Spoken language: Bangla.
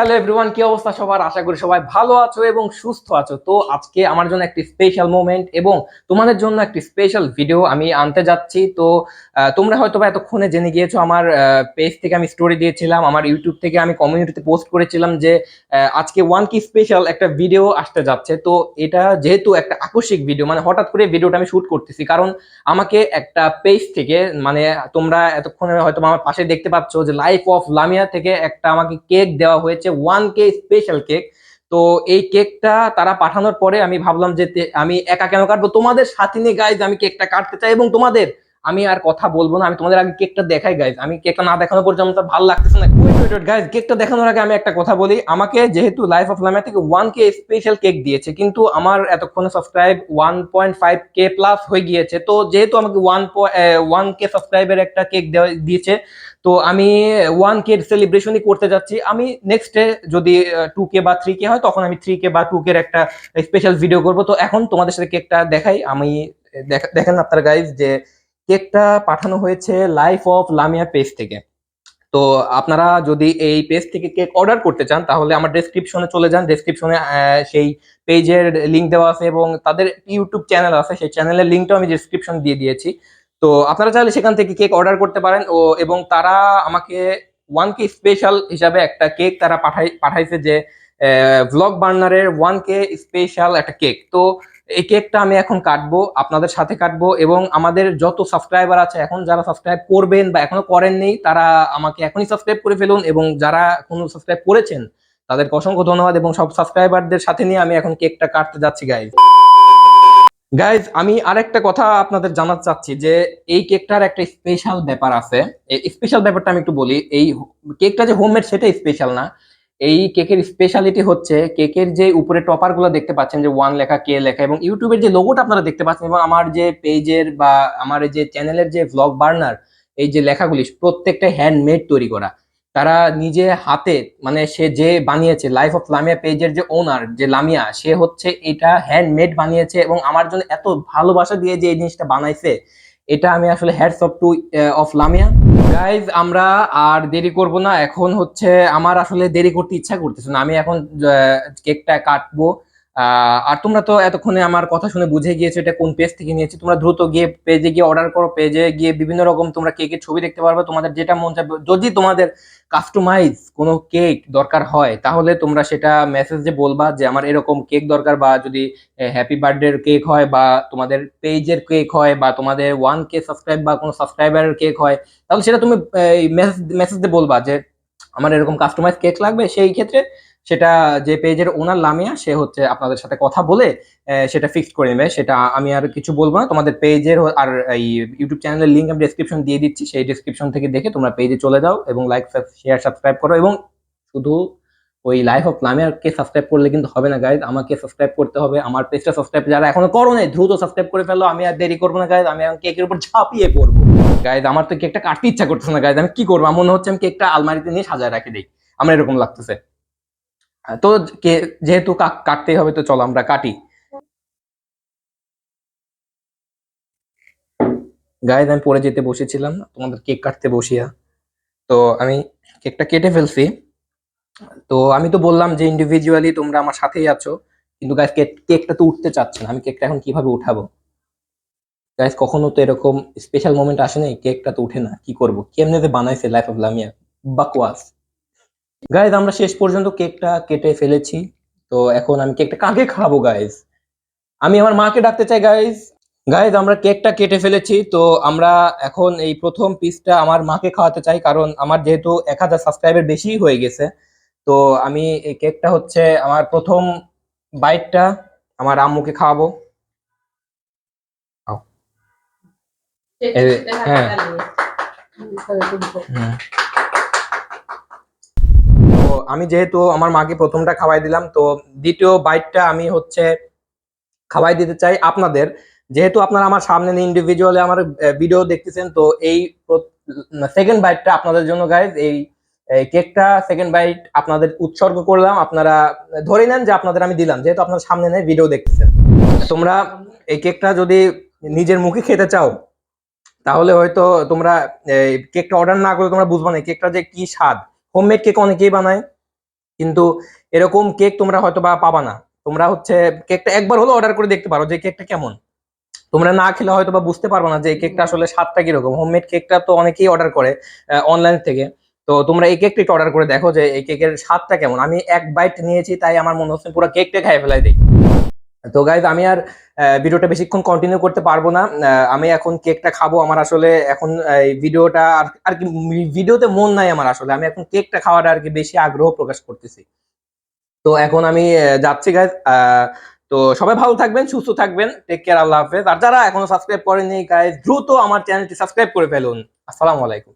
হ্যালো এভরিওয়ান, কি অবস্থা সবার? আশা করি সবাই ভালো আছো এবং সুস্থ আছো। তো আজকে আমার জন্য একটি স্পেশাল মোমেন্ট এবং তোমাদের জন্য একটি স্পেশাল ভিডিও আমি আনতে যাচ্ছি। তো তোমরা হয়তো বা এতক্ষণে জেনে গিয়েছো আমার পেজ থেকে আমি স্টোরি দিয়েছিলাম, আমার ইউটিউব থেকে আমি কমিউনিটিতে পোস্ট করেছিলাম যে আজকে ওয়ান কি স্পেশাল একটা ভিডিও আসতে যাচ্ছে। তো, এটা যেহেতু একটা আকস্মিক ভিডিও মানে হঠাৎ করে ভিডিওটা আমি শুট করতেছি, কারণ আমাকে একটা পেজ থেকে মানে তোমরা এতক্ষণে হয়তো আমার পাশে দেখতে পাচ্ছ যে লাইফ অফ লামিয়া থেকে একটা আমাকে কেক দেওয়া হয়েছে। ওয়ান কে স্পেশাল কেক তো এই কেকটা তারা পাঠানোর পরে আমি ভাবলাম যে আমি একা কেন কাটবো? তোমাদের সাথে নিয়ে গাইজ আমি কেকটা কাটতে চাই এবং তোমাদের আমি আর কথা বলব না, আমি তোমাদের আগে কেকটা দেখাই গাইজ আমি কেকটা না দেখানো পর্যন্ত ভালো লাগতেছে না। গাইজ কেকটা দেখানোর আগে আমি একটা কথা বলি। আমাকে যেহেতু লাইফ অফ লামিয়া থেকে ওয়ান কে স্পেশাল কেক দিয়েছে, কিন্তু আমার এতক্ষণে সাবস্ক্রাইব ওয়ান পয়েন্ট ফাইভ কে প্লাস হয়ে গিয়েছে, তো যেহেতু আমাকে ওয়ান ওয়ান কে সাবস্ক্রাইবের একটা কেক দিয়েছে, তো আমি ওয়ান কে সেলিব্রেশনই করতে যাচ্ছি। আমি নেক্সট যদি টু কে বা থ্রি কে হয়, তখন আমি থ্রি কে বা টু কে একটা স্পেশাল ভিডিও করব। তো এখন তোমাদের সাথে কেকটা দেখাই। আমি দেখ- দেখেন আপনার গাইজ যে কেকটা পাঠানো হয়েছে লাইফ অফ লামিয়া পেজ থেকে। তো আপনারা যদি এই পেজ থেকে কেক অর্ডার করতে চান, তাহলে আমার ডেসক্রিপশনে চলে যান। ডেসক্রিপশনে সেই পেজের লিঙ্ক দেওয়া আছে এবং তাদের ইউটিউব চ্যানেল আছে। সেই চ্যানেলের লিঙ্কটাও আমি ডেসক্রিপশন দিয়ে দিয়েছি। তো আপনারা চাইলে সেখান থেকে কেক অর্ডার করতে পারেন ও, এবং তারা আমাকে ওয়ান কে স্পেশাল হিসাবে একটা কেক তারা পাঠাই, পাঠাইছে যে ভ্লগ বার্নারের ওয়ান কে স্পেশাল একটা কেক। তো এই কেকটা আমি এখন কাটবো, আপনাদের সাথে কাটবো এবং আমাদের যত সাবস্ক্রাইবার আছে, এখন যারা সাবস্ক্রাইব করবেন বা এখনও করেননি, তারা আমাকে এখনই সাবস্ক্রাইব করে ফেলুন এবং যারা কোনো সাবস্ক্রাইব করেছেন, তাদেরকে অসংখ্য ধন্যবাদ এবং সব সাবস্ক্রাইবারদের সাথে নিয়ে আমি এখন কেকটা কাটতে যাচ্ছি গাইজ গাইজ আমি আরেকটা কথা আপনাদের জানাতে চাচ্ছি যে, এই কেকটার একটা স্পেশাল ব্যাপার আছে। স্পেশাল ব্যাপারটা আমি একটু বলি, এই কেকটা যে হোমমেড সেটা স্পেশাল না। এই কেকের স্পেশালিটি হচ্ছে কেকের যে উপরে টপারগুলো দেখতে পাচ্ছেন, যে ওয়ান লেখা কে লেখা এবং ইউটিউবের যে লোগোটা আপনারা দেখতে পাচ্ছেন এবং আমার যে পেজের বা আমার যে চ্যানেলের যে ভ্লগ বার্নার এই যে লেখাগুলি প্রত্যেকটা হ্যান্ডমেড তৈরি করা। তারা নিজে হাতে মানে সে যে বানিয়েছে লাইফ অফ লামিয়া পেজের যে ওনার যে লামিয়া সে হচ্ছে এটা হ্যান্ডমেড বানিয়েছে এবং আমার জন্য এত ভালোবাসা দিয়ে যে এই জিনিসটা বানাইছে। এটা আমি আসলে hats off to of Lamiya guys আমরা আর দেরি করব না। এখন হচ্ছে আমার আসলে দেরি করতে ইচ্ছা করতেছে না। আমি এখন কেকটা কাটবো। আর তোমরা তো এতক্ষণে আমার কথা শুনে বুঝে গিয়েছো এটা কোন পেজ থেকে নিয়েছি। তোমরা দ্রুত গিয়ে পেজে গিয়ে অর্ডার করো পেজে গিয়ে বিভিন্ন রকম তোমরা কেকের ছবি দেখতে পারবে। তোমাদের যেটা মন চাবে যদি তোমাদের কাস্টমাইজ কোনো কেক দরকার হয়, তাহলে তোমরা সেটা মেসেজে বলবা যে আমার এরকম কেক দরকার বা যদি হ্যাপি বার্থডে কেক হয় বা তোমাদের পেজের কেক হয় বা তোমাদের ওয়ান কে সাবস্ক্রাইব বা কোনো সাবস্ক্রাইবারের কেক হয়, তাহলে সেটা তুমি মেসেজ মেসেজ দিয়ে বলবা যে আমার এরকম কাস্টমাইজ কেক লাগবে, সেই ক্ষেত্রে সেটা যে পেজের ওনার লামিয়া, সে হচ্ছে আপনাদের সাথে কথা বলে সেটা ফিক্সড করে নেবে। সেটা আমি আর কিছু বলব না। তোমাদের পেজের আর এই ইউটিউব চ্যানেলের লিঙ্ক আমি ডেসক্রিপশন দিয়ে দিচ্ছি। সেই ডেসক্রিপশন থেকে দেখে তোমরা পেজে চলে যাও এবং লাইক শেয়ার সাবস্ক্রাইব করো এবং শুধু ওই লাইফ অফ লামিয়ারকে সাবস্ক্রাইব করলে কিন্তু হবে না গাইজ আমাকে সাবস্ক্রাইব করতে হবে। আমার পেজটা সাবস্ক্রাইব যারা এখনও করো নাই, দ্রুত সাবস্ক্রাইব করে ফেলো। আমি আর দেরি করব না গাইজ আমি কেকের উপর ঝাঁপিয়ে পড়ব। গাইজ আমার তো কেকটা কাটতে ইচ্ছা করতেছে না গাইজ আমি কি করব? মনে হচ্ছে আমি কেকটা আলমারিতে নিয়ে সাজায় রাখি দিই আমার এরকম লাগতেছে। তো কে- যেহেতু কাটতেই হবে, তো চলো আমরা কাটি। গাইজ আমি পরে যেতে বসেছিলাম, তোমাদের কেক কাটতে বসিয়া তো আমি কেকটা কেটে ফেলছি। তো আমি তো বললাম যে ইন্ডিভিজুয়ালি তোমরা আমার সাথেই আছো, কিন্তু গাইজ কেকটা তো উঠতে চাচ্ছে না, আমি কেকটা এখন কীভাবে উঠাবো? গাইজ কখনো তো এরকম স্পেশাল মোমেন্ট আসে নাই, কেকটা তো উঠে না, কি করব? কেমনে বানাইছে লাইফ অফ লামিয়া বাকওয়াস। গাইজ আমরা শেষ পর্যন্ত কেকটা কেটে ফেলেছি। তো এখন আমি কেকটা কাকে খাব গাইজ আমি আমার মাকে ডাকতে চাই গাইজ গাইজ আমরা কেকটা কেটে ফেলেছি। তো আমরা এখন এই প্রথম পিসটা আমার মাকে খাওয়াতে চাই কারণ আমার যেহেতু এক হাজার সাবস্ক্রাইবার বেশি হয়ে গেছে। তো আমি এই কেকটা হচ্ছে আমার প্রথম বাইটটা আমার আম্মুকে খাওয়াবো। হ্যাঁ। আমি যেহেতু আমার মাকে প্রথমটা খাওয়াই দিলাম, তো দ্বিতীয় বাইটটা আমি হচ্ছে খাওয়াই দিতে চাই আপনাদের। যেহেতু আপনারা আমার সামনে ইন্ডিভিজুয়ালি আমার ভিডিও দেখতেছেন, তো এই সেকেন্ড বাইটটা আপনাদের জন্য গাইজ এই এই কেকটা সেকেন্ড বাইট আপনাদের উৎসর্গ করলাম। আপনারা ধরে নেন যে আপনাদের আমি দিলাম, যেহেতু আপনার সামনে নেই ভিডিও দেখতেছেন। তোমরা এই কেকটা যদি নিজের মুখে খেতে চাও, তাহলে হয়তো তোমরা কেকটা অর্ডার না করে তোমরা বুঝবা না কেকটা যে কি স্বাদ। হোমমেড কেক অনেকেই বানায়। কিন্তু এরকম কেক তোমরা হয়তো বা পাবা না। তোমরা হচ্ছে কেকটা একবার হলো অর্ডার করে দেখতে পারো যে কেকটা কেমন। তোমরা না খেলে হয়তো বা বুঝতে পারব না যে এই কেকটা আসলে স্বাদটা কীরকম। হোমমেড কেকটা তো অনেকেই অর্ডার করে অনলাইন থেকে। তো তোমরা এই কেকটা অর্ডার করে দেখো যে এই কেকের স্বাদটা কেমন। আমি এক বাইট নিয়েছি, তাই আমার মনে হচ্ছে পুরো কেকটা খাই ফেলাই দিই। তো গাইজ আমি আর ভিডিওটা বেশিক্ষণ কন্টিনিউ করতে পারব না। আমি এখন কেকটা খাব। আমার আসলে এখন এই ভিডিওটা আর আর কি, ভিডিওতে মন নাই আমার আসলে। আমি এখন কেকটা খাওয়াটা আর কি বেশি আগ্রহ প্রকাশ করতেছি। তো এখন আমি যাচ্ছি গাইজ তো সবাই ভালো থাকবেন, সুস্থ থাকবেন। টেক কেয়ার আল্লাহ হাফেজ। আর যারা এখনও সাবস্ক্রাইব করেনি গাইজ দ্রুত আমার চ্যানেলটি সাবস্ক্রাইব করে ফেলুন। আসসালামু আলাইকুম।